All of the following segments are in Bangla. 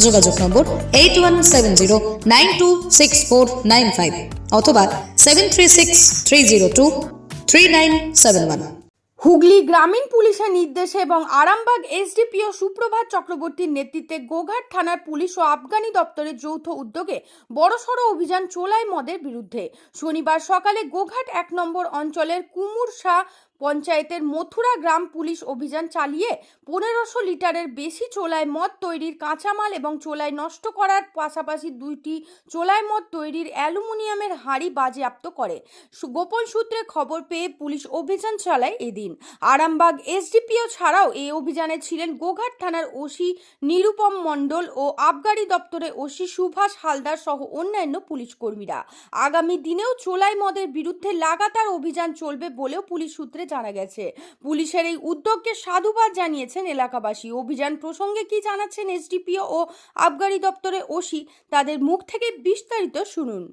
যোগাযোগ number eight one seven zero nine two six four nine five অথবা seven three six three zero two three nine seven one Hooghly গ্রামীণ পুলিশের নির্দেশে এবং আরামবাগ এসডিপিও সুপ্রভাত চক্রবর্তীর নেতৃত্বে গোঘাট থানার পুলিশ ও আফগানি দপ্তরের যৌথ উদ্যোগে বড়সড় অভিযান চোলাই মদের বিরুদ্ধে। শনিবার সকালে গোঘাট এক নম্বর অঞ্চলের কুমুর শাহ পঞ্চায়েতের মথুরা গ্রাম পুলিশ অভিযান চালিয়ে পনেরোশো লিটারের বেশি চোলায় মদ তৈরির কাঁচামাল এবং চোলায় নষ্ট করার পাশাপাশি দুইটি চোলায় মদ তৈরির অ্যালুমিনিয়ামের হাঁড়ি বাজেয়াপ্ত করে। গোপন সূত্রে খবর পেয়ে পুলিশ অভিযান চালায় এদিন। আরামবাগ এসডিপিও ছাড়াও এই অভিযানে ছিলেন গোঘাট থানার ওসি নিরুপম মণ্ডল ও আবগারি দপ্তরের ওসি সুভাষ হালদার সহ অন্যান্য পুলিশ কর্মীরা। আগামী দিনেও চোলাই মদের বিরুদ্ধে লাগাতার অভিযান চলবে বলেও পুলিশ সূত্রে জানা গেছে। পুলিশের এই উদ্যোগকে সাধুবাদ জানিয়েছেন এলাকাবাসী। অভিযান প্রসঙ্গে কি জানাচ্ছেন এসডিপিও ও আবগারি দপ্তরের ওসি, তাদের মুখ থেকে বিস্তারিত শুনুন।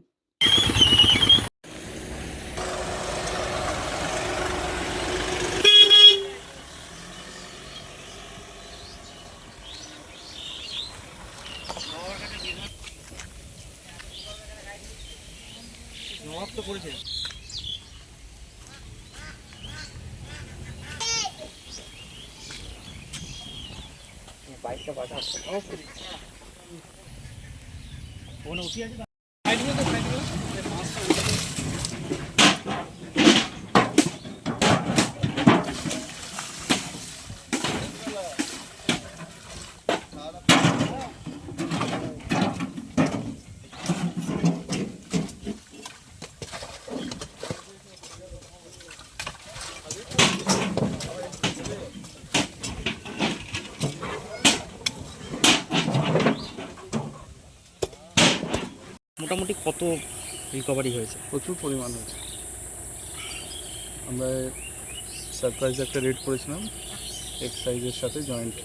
बाइक का बाटा। आपको ओके। फ़ोन उठिए মোটামুটি কত রিকভারি হয়েছে? প্রচুর পরিমাণ হয়েছে। আমরা সারপ্রাইজ একটা রেড করেছিলাম এক্সাইজের সাথে জয়েন্ট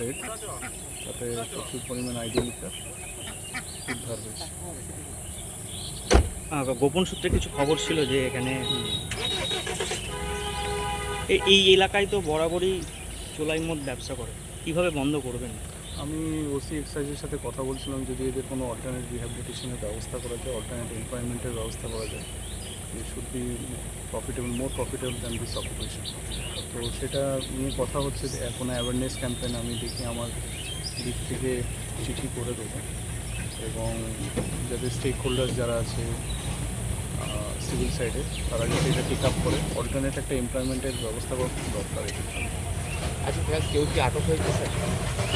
রেড তাতে প্রচুর পরিমাণ আইডি লিকার উদ্ধার হয়েছে। গোপন সূত্রে কিছু খবর ছিল যে এখানে এই এলাকায় তো বরাবরই চোলাই মদ ব্যবসা করে। কীভাবে বন্ধ করবেন? আমি ওসি এক্সাইজের সাথে কথা বলছিলাম যদি এদের কোনো অল্টারনেট রিহ্যাবিলিটেশনের ব্যবস্থা করা যায় অল্টারনেট এমপ্লয়মেন্টের ব্যবস্থা করা যায় should be profitable more profitable than this occupation তো সেটা নিয়ে কথা হচ্ছে যে কোনো অ্যাওয়ারনেস ক্যাম্পেন আমি দেখি আমার দিক থেকে চিঠি করে দেবো। এবং যাদের স্টেক হোল্ডার যারা আছে সিভিল সাইডে তারা যদি এটা পিক আপ করে অল্টারনেট একটা এমপ্লয়মেন্টের ব্যবস্থা করা দরকার আচ্ছা স্যার কেউ কি আটক হয়েছে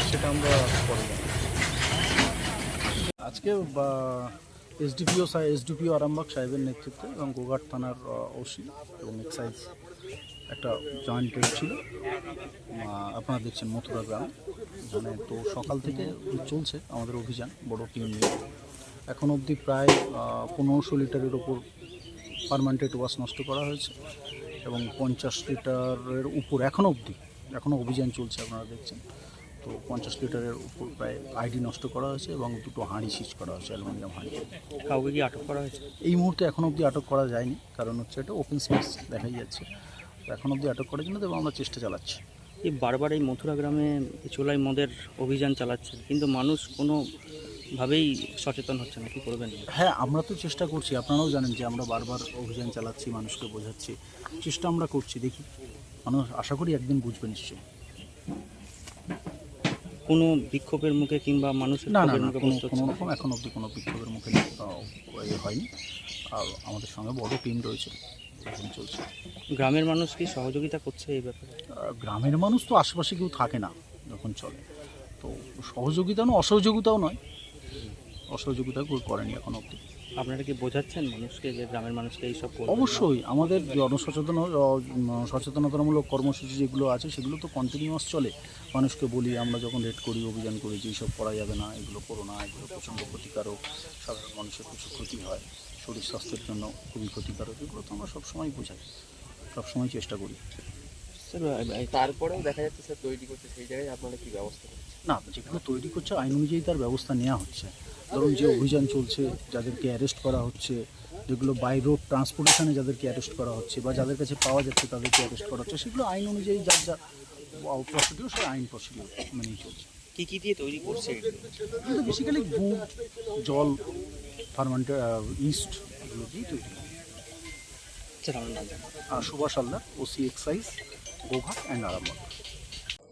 সেটা আমরা পরে আজকে এসডিপিও এসডিপিও আরামবাগ সাহেবের নেতৃত্বে এবং গোঘাট থানার ওসি এবং এক্সাইজ একটা জয়েন্ট ছিল। আপনারা দেখছেন মথুরা গ্রাম। মানে তো সকাল থেকে চলছে আমাদের অভিযান, বড় টিম নিয়ে। এখন অবধি প্রায় পনেরোশো লিটারের ওপর পারমানেন্টেড ওয়াশ নষ্ট করা হয়েছে এবং পঞ্চাশ লিটারের উপর এখনও অবধি এখনও অভিযান চলছে আপনারা দেখছেন। তো পঞ্চাশ লিটারের উপর প্রায় আইডি নষ্ট করা হয়েছে এবং দুটো হাঁড়ি সিজ করা হয়েছে অ্যালুমিনিয়াম হাঁড়ি। কাউকে কি আটক করা হয়েছে? এই মুহূর্তে এখন অবধি আটক করা যায়নি কারণ হচ্ছে এটা ওপেন স্পেস দেখাই যাচ্ছে। তো এখন অবধি আটক করার জন্য এবং আমরা চেষ্টা চালাচ্ছি। এই বারবার এই মথুরা গ্রামে চোলাই মদের অভিযান চালাচ্ছে কিন্তু মানুষ কোনোভাবেই সচেতন হচ্ছে না কি করবেন? হ্যাঁ আমরা তো চেষ্টা করছি আপনারাও জানেন যে আমরা বারবার অভিযান চালাচ্ছি মানুষকে বোঝাচ্ছি চেষ্টা আমরা করছি দেখি। মানুষ আশা করি একদিন বুঝবে নিশ্চয়ই। কোনো বিক্ষোভের মুখে কিংবা মানুষের না না কোনো কোনো রকম এখন অবধি কোনো বিক্ষোভের মুখে হয়নি। আর আমাদের সঙ্গে বড় টিম রয়েছে চলছে। গ্রামের মানুষ কি সহযোগিতা করছে এই ব্যাপারে? গ্রামের মানুষ তো আশেপাশে কেউ থাকে না যখন চলে। তো সহযোগিতা না অসহযোগিতাও নয় অসহযোগিতা করেনি এখন অব্দি আপনারা কি বোঝাচ্ছেন মানুষকে যে গ্রামের মানুষকে এইসব অবশ্যই আমাদের জনসচেতন সচেতনতামূলক কর্মসূচি যেগুলো আছে সেগুলো তো কন্টিনিউয়াস চলে। মানুষকে বলি আমরা যখন রেড করি অভিযান করি যে এইসব করা যাবে না এগুলো করো না এগুলো প্রচণ্ড ক্ষতিকারক সাধারণ মানুষের প্রচুর ক্ষতি হয় শরীর স্বাস্থ্যের জন্য খুবই ক্ষতিকারক এগুলো তো আমরা সবসময় বোঝাই সবসময় চেষ্টা করি। স্যার তারপরেও দেখা যাচ্ছে স্যার তৈরি করছে সেই জায়গায় আপনারা কী ব্যবস্থা করছেন না যেগুলো তৈরি করছে আইন অনুযায়ী তার ব্যবস্থা নেওয়া হচ্ছে। ধরুন যে অভিযান চলছে যাদেরকে অ্যারেস্ট করা হচ্ছে যেগুলো বাই রোড ট্রান্সপোর্টেশনে যাদেরকে অ্যারেস্ট করা হচ্ছে বা যাদের কাছে পাওয়া যাচ্ছে তাদেরকে অ্যারেস্ট করা হচ্ছে সেগুলো আইন অনুযায়ী যার যা প্রসিডিউর সেই আইন প্রসিডিউর মেনেই চলছে। কি কি দিয়ে তৈরি করছে? কিন্তু বেসিক্যালি গুড় জল ফার্মান্টে ইস্ট এগুলো দিয়েই তৈরি। আর Subhash Haldar OC excise Goghat and Arambagh